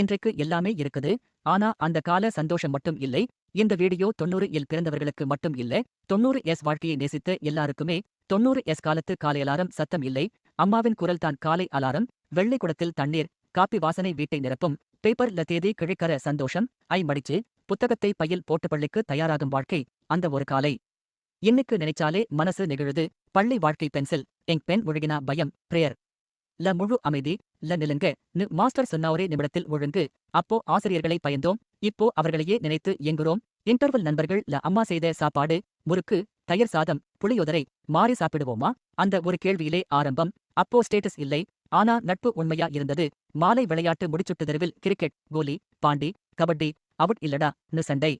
இன்றைக்கு எல்லாமே இருக்குது. ஆனா அந்த கால சந்தோஷம் மட்டும் இல்லை. இந்த வீடியோ தொண்ணூறு இல் பிறந்தவர்களுக்கு மட்டும் இல்ல. தொண்ணூறு எஸ் வாழ்க்கையை நேசித்த எல்லாருக்குமே தொண்ணூறு எஸ் காலத்து காலை அலாரம் சத்தம் இல்லை. அம்மாவின் குரல் தான் காலை அலாரம். வெள்ளை குடத்தில் தண்ணீர் காப்பி வாசனை வீட்டை நிரப்பும் பேப்பர்ல தேதி கிழிக்கற சந்தோஷம் ஐ மடிச்சு புத்தகத்தை பையில் போட்டு பள்ளிக்கு தயாராகும் வாழ்க்கை அந்த ஒரு காலை. இன்னைக்கு நினைச்சாலே மனசு நெகிழுது. பள்ளி வாழ்க்கை பென்சில் எங் பெண் ஒழுகினா பயம் பிரேயர் ல முழு அமைதி ல நிலுங்க நு மாஸ்டர் சொன்னாரே நிமிடத்தில் ஒழுங்கு. அப்போ ஆசிரியர்களை பயந்தோம். இப்போ அவர்களையே நினைத்து இயங்குறோம் இன்டர்வல் நண்பர்கள் ல அம்மா செய்த சாப்பாடு முறுக்கு தயிர் சாதம் புளியோதரை மாறி சாப்பிடுவோமா? அந்த ஒரு கேள்வியிலே ஆரம்பம். அப்போ ஸ்டேட்டஸ் இல்லை. ஆனா நட்பு உண்மையா இருந்தது. மாலை விளையாட்டு முடிச்சுட்டு தெருவில் கிரிக்கெட் கோலி பாண்டி கபடி அவுட் இல்லடா நு சண்டை.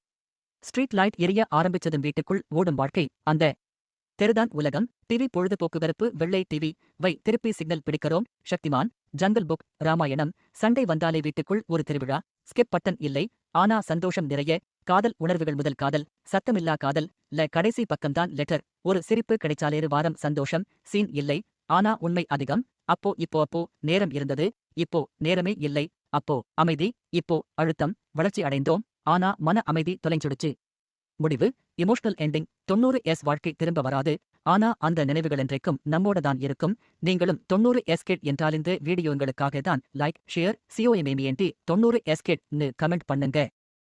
ஸ்ட்ரீட் லைட் எரிய ஆரம்பிச்சதும் வீட்டுக்குள் ஓடும் வாழ்க்கை. அந்த தெருதான் உலகம் டிவி பொழுதுபோக்குவரப்பு வெள்ளை டிவி வை திருப்பி சிக்னல் பிடிக்கிறோம். சக்திமான் ஜங்கல் புக் ராமாயணம் சண்டை வந்தாலே வீட்டுக்குள் ஒரு திருவிழா. ஸ்கிப் பட்டன் இல்லை. ஆனா சந்தோஷம் நிறைய. காதல் உணர்வுகள் முதல் காதல். சத்தமில்லா காதல். ல கடைசி பக்கம்தான் லெட்டர் ஒரு சிரிப்பு கிடைச்சாலேறு வாரம் சந்தோஷம். சீன் இல்லை. ஆனா உண்மை அதிகம். அப்போ இப்போ அப்போ நேரம் இருந்தது. இப்போ நேரமே இல்லை. அப்போ அமைதி. இப்போ அழுத்தம். வளர்ச்சி அடைந்தோம். ஆனா மன அமைதி தொலைஞ்சுடுச்சு. முடிவு இமோஷனல் எண்டிங் தொண்ணூறு எஸ் வாழ்க்கை திரும்ப வராது. ஆனா அந்த நினைவுகள் என்றைக்கும் நம்மோட தான் இருக்கும். நீங்களும் தொண்ணூறு எஸ்கேட் என்றால் இந்த தான் லைக் ஷேர் சிஓஎம்ஏமிஎன்டி தொண்ணூறு எஸ்கெட்னு கமெண்ட் பண்ணுங்க.